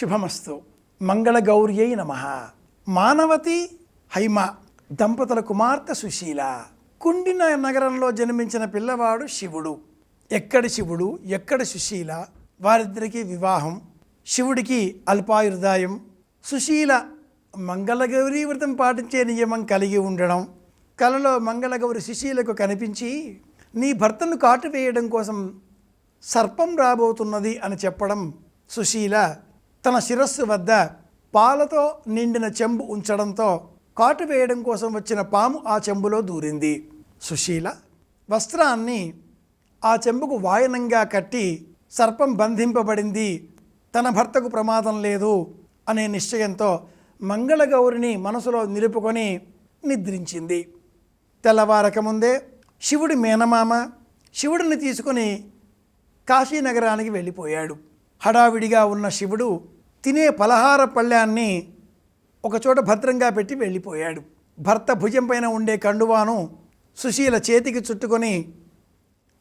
శుభమస్తు. మంగళగౌర్యై నమ. మానవతి హైమ దంపతుల కుమార్తె సుశీల. కుండిన నగరంలో జన్మించిన పిల్లవాడు శివుడు. ఎక్కడ శివుడు ఎక్కడ సుశీల? వారిద్దరికీ వివాహం. శివుడికి అల్పాయుర్దాయం. సుశీల మంగళగౌరీ వ్రతం పాటించే నియమం కలిగి ఉండడం. కలలో మంగళగౌరి సుశీలకు కనిపించి నీ భర్తను కాటు వేయడం కోసం సర్పం రాబోతున్నది అని చెప్పడం సుశీల తన శిరస్సు వద్ద పాలతో నిండిన చెంబు ఉంచడంతో కాటు వేయడం కోసం వచ్చిన పాము ఆ చెంబులో దూరింది. సుశీల వస్త్రాన్ని ఆ చెంబుకు వాయనంగా కట్టి సర్పం బంధింపబడింది. తన భర్తకు ప్రమాదం లేదు అనే నిశ్చయంతో మంగళగౌరిని మనసులో నిలుపుకొని నిద్రించింది. తెల్లవారకముందే శివుడి మేనమామ శివుడిని తీసుకొని కాశీనగరానికి వెళ్ళిపోయాడు. హడావిడిగా ఉన్న శివుడు తినే పలహార పళ్ళ్యాన్ని ఒకచోట భద్రంగా పెట్టి వెళ్ళిపోయాడు. భర్త భుజం పైన ఉండే కండువాను సుశీల చేతికి చుట్టుకొని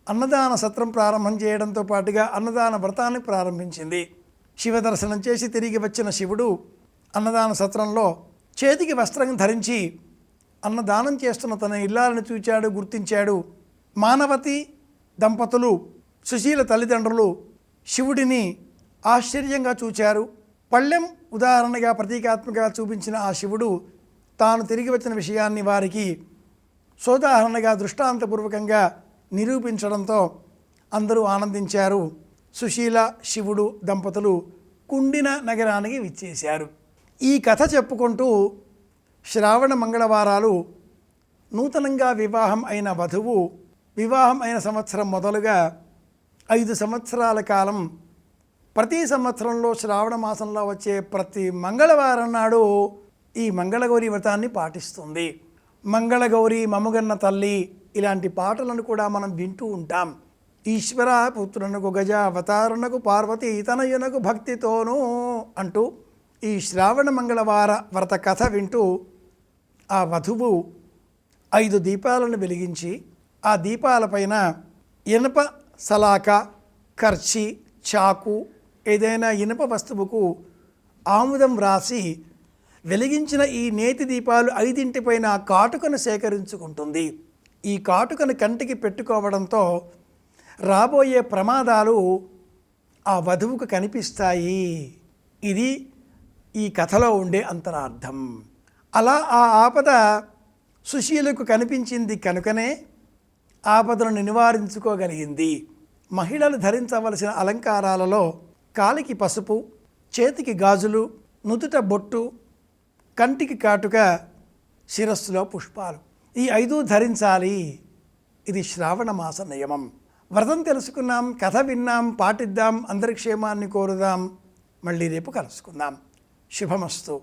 అన్నదాన సత్రం ప్రారంభం చేయడంతో పాటుగా అన్నదాన వ్రతాన్ని ప్రారంభించింది. శివ దర్శనం చేసి తిరిగి వచ్చిన శివుడు అన్నదాన సత్రంలో చేతికి వస్త్రం ధరించి అన్నదానం చేస్తున్న తన ఇల్లాలను చూచాడు గుర్తించాడు. మానవతి దంపతులు సుశీల తల్లిదండ్రులు శివుడిని ఆశ్చర్యంగా చూచారు. పళ్ళెం ఉదాహరణగా ప్రతీకాత్మకంగా చూపించిన ఆ శివుడు తాను తిరిగి వచ్చిన విషయాన్ని వారికి సోదాహరణగా దృష్టాంతపూర్వకంగా నిరూపించడంతో అందరూ ఆనందించారు. సుశీల శివుడు దంపతులు కుండిన నగరానికి విచ్చేశారు. ఈ కథ చెప్పుకుంటూ శ్రావణ మంగళవారాలు నూతనంగా వివాహం అయిన వధువు వివాహం అయిన సంవత్సరం మొదలుగా ఐదు సంవత్సరాల కాలం ప్రతి సంవత్సరంలో శ్రావణ మాసంలో వచ్చే ప్రతి మంగళవారం నాడు ఈ మంగళగౌరి వ్రతాన్ని పాటిస్తుంది. మంగళగౌరి మముగన్న తల్లి ఇలాంటి పాటలను కూడా మనం వింటూ ఉంటాం. ఈశ్వర పుత్రునకు గజ అవతారునకు పార్వతి తనయునకు భక్తితోనూ అంటూ ఈ శ్రావణ మంగళవార వ్రత కథ వింటూ ఆ వధువు ఐదు దీపాలను వెలిగించి ఆ దీపాలపైన ఇనప సలాక కర్చి చాకు ఏదైనా ఇనుప వస్తువుకు ఆముదం రాసి వెలిగించిన ఈ నేతి దీపాలు ఐదింటిపైన కాటుకను సేకరించుకుంటుంది. ఈ కాటుకను కంటికి పెట్టుకోవడంతో రాబోయే ప్రమాదాలు ఆ వధువుకు కనిపిస్తాయి. ఇది ఈ కథలో ఉండే అంతరార్థం. అలా ఆ ఆపద సుశీలకు కనిపించింది కనుకనే ఆపదను నివారించుకోగలిగింది. మహిళలు ధరించవలసిన అలంకారాలలో కాలికి పసుపు చేతికి గాజులు నుదుట బొట్టు కంటికి కాటుక శిరస్సులో పుష్పాలు. ఈ ఐదు ధరించాలి. ఇది శ్రావణ మాస నియమం. వ్రతం తెలుసుకున్నాం కథ విన్నాం పాటిద్దాం అందరి క్షేమాన్ని కోరుదాం. మళ్ళీ రేపు కలుసుకుందాం. శుభమస్తు.